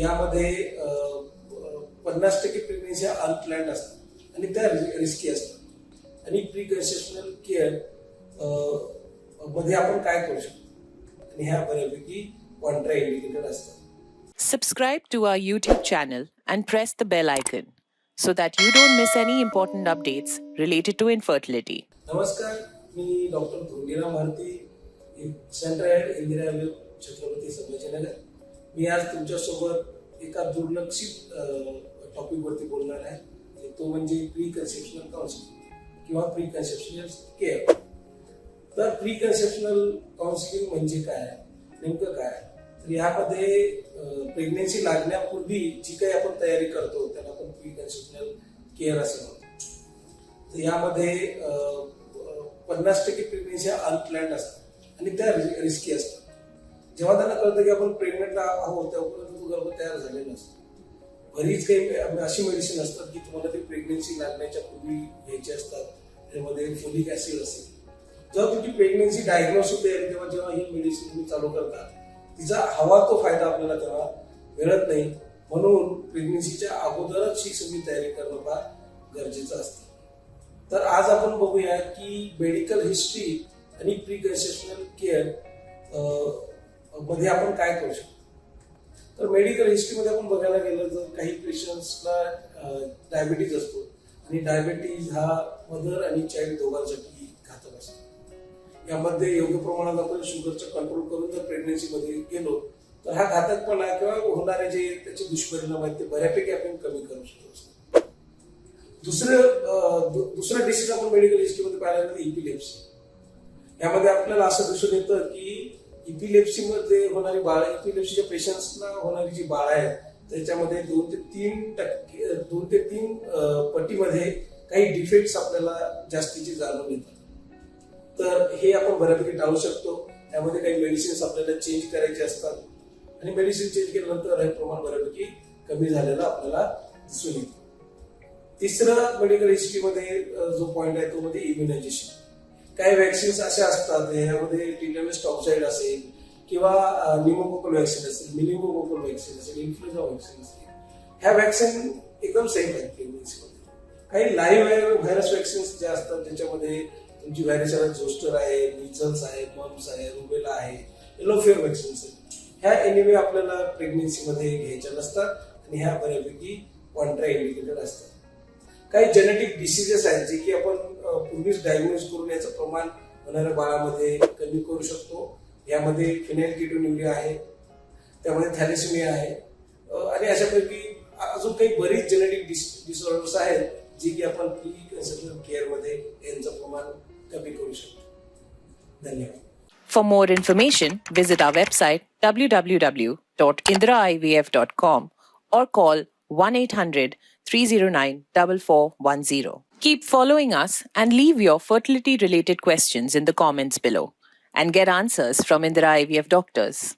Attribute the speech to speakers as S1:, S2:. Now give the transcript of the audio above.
S1: यामध्ये पन्नास टक्के प्रेग्नेन्सी अनप्लॅन्ड असतात आणि त्या रिस्की असतात आणि प्री कन्सेप्शनल केअरमध्ये आपण काय करू शकतो? आणि ह्या बऱ्यापैकी कॉन्ट्रा इंडिकेटेड असतात.
S2: Subscribe to our YouTube channel and press the bell icon so that you don't miss any important updates related to infertility.
S1: नमस्कार मी डॉक्टर धोंडीराम भारती सेंटर इंदिरा छत्रपती संभाजीनगर. मी आज तुमच्यासोबत एका दुर्लक्षित टॉपिकवरती बोलणार आहे. तो म्हणजे प्री कन्सेप्शनल काउन्सिलिंग किंवा प्री कन्सेप्शनल केअर तर प्री कन्सेप्शनल काउन्सिलिंग म्हणजे काय? नेमकं काय? तर यामध्ये प्रेग्नेन्सी लागण्यापूर्वी जी काही आपण तयारी करतो त्याला आपण प्री कन्सेप्शनल केअर असं म्हणतो तर यामध्ये पन्नास टक्के प्रेग्नेन्सी अनप्लॅन्ड असतात. आणि त्या रिस्की असतात. जेव्हा त्यांना कळतं की आपण प्रेग्नेंट आहोत तेव्हापर्यंत तो गर्भ तयार झालेला नसतो. बरीच काही अशी मेडिसिन असतात की तुम्हाला ती प्रेग्नेन्सी लागण्याच्या पूर्वी घ्यायची असतात त्यामध्ये फोलिक ऍसिड असेल. जेव्हा तुमची प्रेग्नेन्सी डायग्नोस होते तेव्हा जेव्हा ही मेडिसिन तुम्ही चालू करता तिचा हवा तो फायदा आपल्याला तेव्हा मिळत नाही. म्हणून प्रेग्नेन्सीच्या अगोदरच ही सगळी तयारी करणं फार गरजेचं असतं. तर आज आपण बघूया की मेडिकल हिस्ट्री आणि प्री कन्सेप्शनल केअर मध्ये आपण काय करू शकतो? तर मेडिकल हिस्ट्रीमध्ये आपण बघायला गेलं तर काही पेशंट्सला डायबिटीज असतो. आणि डायबिटीज हा मदर आणि चाइल्ड दोघांसाठी घातक असतो. यामध्ये योग्य प्रमाणात आपण शुगरचं कंट्रोल करून जर प्रेग्नेन्सीमध्ये गेलो तर हा घातकपणा किंवा होणारे जे त्याचे दुष्परिणाम आहेत ते बऱ्यापैकी आपण कमी करू शकतो. दुसरं अं, दुसरं डिसीज आपण मेडिकल हिस्ट्रीमध्ये पाहिलं तर इपिलेप्सी यामध्ये आपल्याला असं दिसून येतं की इपिलेप्सी मध्ये होणारी बाळ इपिलेप्सीच्या पेशंट्सना होणारी जी बाळ आहेत त्याच्यामध्ये दोन ते तीन टक्के दोन ते तीन पटीमध्ये काही डिफेक्ट्स आपल्याला जास्तीचे जाणून येतात. तर हे आपण बऱ्यापैकी टाळू शकतो. त्यामध्ये काही मेडिसिन्स आपल्याला चेंज करायचे असतात. आणि मेडिसिन चेंज केल्यानंतर हे प्रमाण बऱ्यापैकी कमी झालेलं आपल्याला दिसून येतं. तिसरा मेडिकल हिस्ट्रीमध्ये जो पॉईंट आहे तो म्हणजे इम्युनायझेशन काही वॅक्सिन्स अशा असतात ह्यामध्ये टिटॅनस टॉक्साईड असेल किंवा निमोकोकल वॅक्सिन असेल मिनिमोकोकल वॅक्सिन असेल इन्फ्लुएन्झा वॅक्सिन असेल. ह्या वॅक्सिन एकदम सेफ आहेत प्रेग्नेन्सीमध्ये काही लाईव्ह व्हायरस वॅक्सिन्स ज्या असतात ज्याच्यामध्ये तुमची व्हायरसला झोस्टर आहे मिझल्स आहे मम्स आहे रुबेला आहे एलोफेअर वॅक्सिन्स आहेत. ह्या एनिवे आपल्याला प्रेग्नेन्सीमध्ये घ्यायच्या नसतात आणि ह्या बऱ्यापैकी कॉन्ट्रा इंडिकेटेड असतात. काही जेनेटिक डिसिजेस आहेत जे की आपण पूर्वीच डायग्नोज करून याचं प्रमाण होणाऱ्या बाळामध्ये कमी करू शकतो. यामध्ये फिनाईल किटोन्युरिया आहे. त्यामध्ये थॅलेसिमिया आहे. आणि अशापैकी अजून काही बरीच जेनेटिक डिस डिसऑर्डर्स आहेत जी की आपण प्री कन्सेप्शनल केअरमध्ये यांचं प्रमाण कमी करू शकतो. धन्यवाद.
S2: For more information, visit our website www.indraivf.com or call 1 800 309 4410. Keep following us and leave your fertility related questions in the comments below and get answers from Indira IVF doctors.